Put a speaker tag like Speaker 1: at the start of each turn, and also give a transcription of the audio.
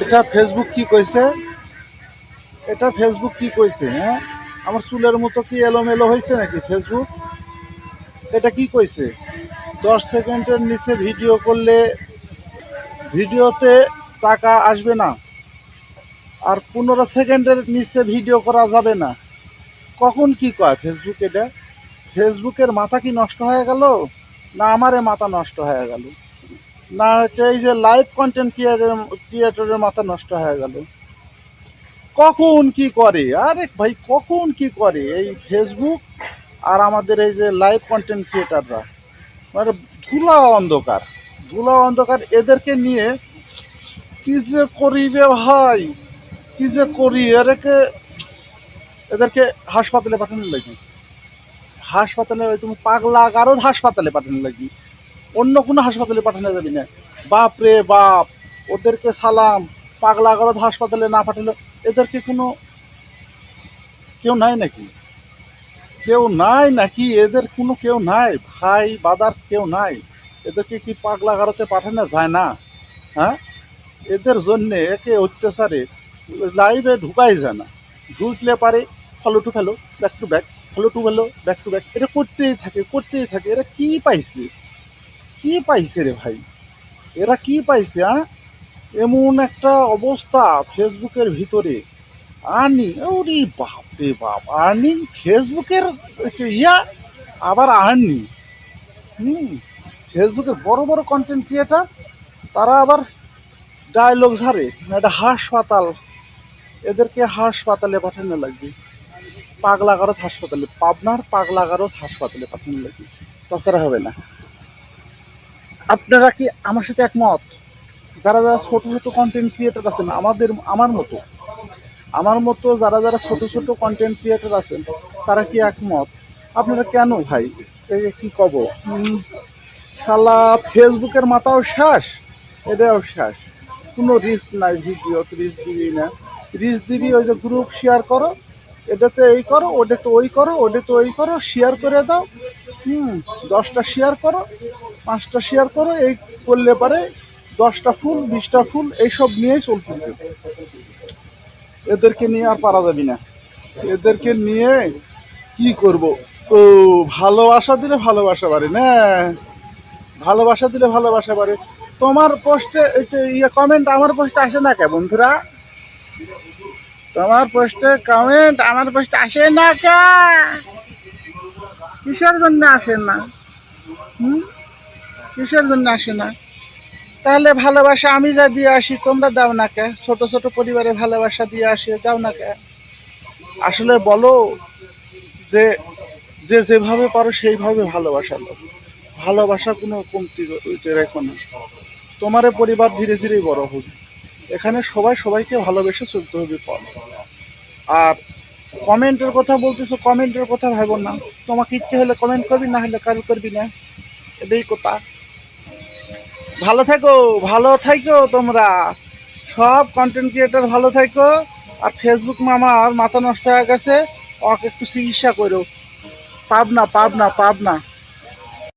Speaker 1: এটা ফেসবুক কি কইছে? এটা ফেসবুক কি কইছে হ্যাঁ? আমার চুলের মতো কি এলোমেলো হয়েছে নাকি ফেসবুক এটা কি কইছে? দশ সেকেন্ডের নিচে ভিডিও করলে ভিডিওতে টাকা আসবে না। আর পনেরো সেকেন্ডের নিচে ভিডিও করা যাবে না। কখন কি কয় ফেসবুক এটা? ফেসবুকের মাথা কি নষ্ট হয়ে গেল? না, আমারে মাথা নষ্ট হয়ে গেল? না, হচ্ছে এই যে লাইভ কন্টেন্ট ক্রিয়েটরের ক্রিয়েটরের মাথা নষ্ট হয়ে গেল। কখন কি করে? আরে ভাই, কখন কি করে? এই ফেসবুক আর আমাদের এই যে লাইভ কন্টেন্ট ক্রিয়েটাররা মানে ধুলা অন্ধকার ধুলা অন্ধকার এদেরকে নিয়ে কি যে করি রে ভাই? কি যে করি? এদেরকে এদেরকে হাসপাতালে পাঠানো লাগি হাসপাতালে তুমি পাগলা গারদ হাসপাতালে পাঠানো লাগি অন্য কোনো হাসপাতালে পাঠানো যাবে না। বাপ রে বাপ, ওদেরকে সালাম, পাগলা গারদ হাসপাতালে না পাঠালে এদেরকে কোনো কেউ নাই নাকি? কেউ নাই নাকি? এদের কোনো কেউ নাই? ভাই বাদার্স কেউ নাই? এদেরকে কি পাগলা গারতে পাঠানো যায় না? হ্যাঁ? এদের জন্যে একে অত্যাচারে লাইভে ঢুকাই যায় না। ঢুকলে পারে follow to fellow back to back follow to fellow back to back এটা করতেই থাকে করতেই থাকে। এরা কি পাইছে? কি পাইছে রে ভাই? এরা কি পাইছে হ্যাঁ এমন একটা অবস্থা ফেসবুকের ভিতরে। আর্নিং ওরে বাপ রে বাপ আর্নিং ফেসবুকের ইয়া, আবার আর্নিং হুম, ফেসবুকের বড় বড় কন্টেন্ট ক্রিয়েটার তারা আবার ডায়লগ ঝাড়ে এটা হাসপাতাল, এদেরকে হাসপাতালে পাঠানো লাগবে। পাগলাগারত হাসপাতালে, পাবনার পাগলাগারত হাসপাতালে পাঠানো লাগবে। তাছাড়া হবে না। আপনারা কি আমার সাথে একমত? যারা যারা ছোট ছোট কন্টেন্ট ক্রিয়েটার আছেন, আমাদের, আমার মতো আমার মতো যারা যারা ছোট ছোট কন্টেন্ট ক্রিয়েটার আছেন, তারা কি একমত? আপনারা কেন ভাই? কি কব? শালা ফেসবুকের মাথাও শ্বাস, এটাও শ্বাস। কোনো রিস্ক নাই ভিডিও রিস্ক দিবি না। রিস্ক দিবি, ওই যে গ্রুপ শেয়ার করো, এটাতে এই করো, ওটাতে ওই করো, ওটাতে ওই করো শেয়ার করে দাও। হুম, দশটা শেয়ার করো, পাঁচটা শেয়ার করো, এই করলে পারে দশটা ফুল, বিশটা ফুল, এইসব নিয়েই চলতেছে। এদেরকে নিয়ে আর পারা যাবি না। এদেরকে নিয়ে কি করব? ও, ভালোবাসা দিলে ভালোবাসা বাড়ে, না? ভালোবাসা দিলে ভালোবাসা বাড়ে। তোমার পোস্টে ইয়ে কমেন্ট আমার পোস্টে আসে না কে, বন্ধুরা? তোমার পোস্টে কমেন্ট আমার পোস্টে আসে না কে? কিসের জন্য আসে না? হুম? কিসের জন্য আসে না? তাহলে ভালোবাসা আমি যা দিয়ে আসি, তোমরা দাও না কে? ছোট ছোট পরিবারে ভালোবাসা দিয়ে আসি, দাও না কে? আসলে বলো যে যে যেভাবে পারো সেইভাবে ভালোবাসা দাও ভালোবাসা কোনো কমতি রেখো না। তোমার পরিবার ধীরে ধীরে বড় হবে। এখানে সবাই সবাইকে ভালোবেসে চলতে হবে পর আর কমেন্টের কথা বলতেছো, কমেন্টের কথা ভাবো না। তোমাকে ইচ্ছে হলে কমেন্ট করবি, না হলে কারও করবি না। এটাই কথা। ভালো থাকো ভালো থাকো তোমরা। সব কন্টেন্ট ক্রিয়েটার ভালো থাকো। আর ফেসবুক মামার মাথা নষ্ট হয়ে গেছে। ওকে একটু চিকিৎসা করো। পাবনা পাবনা পাবনা।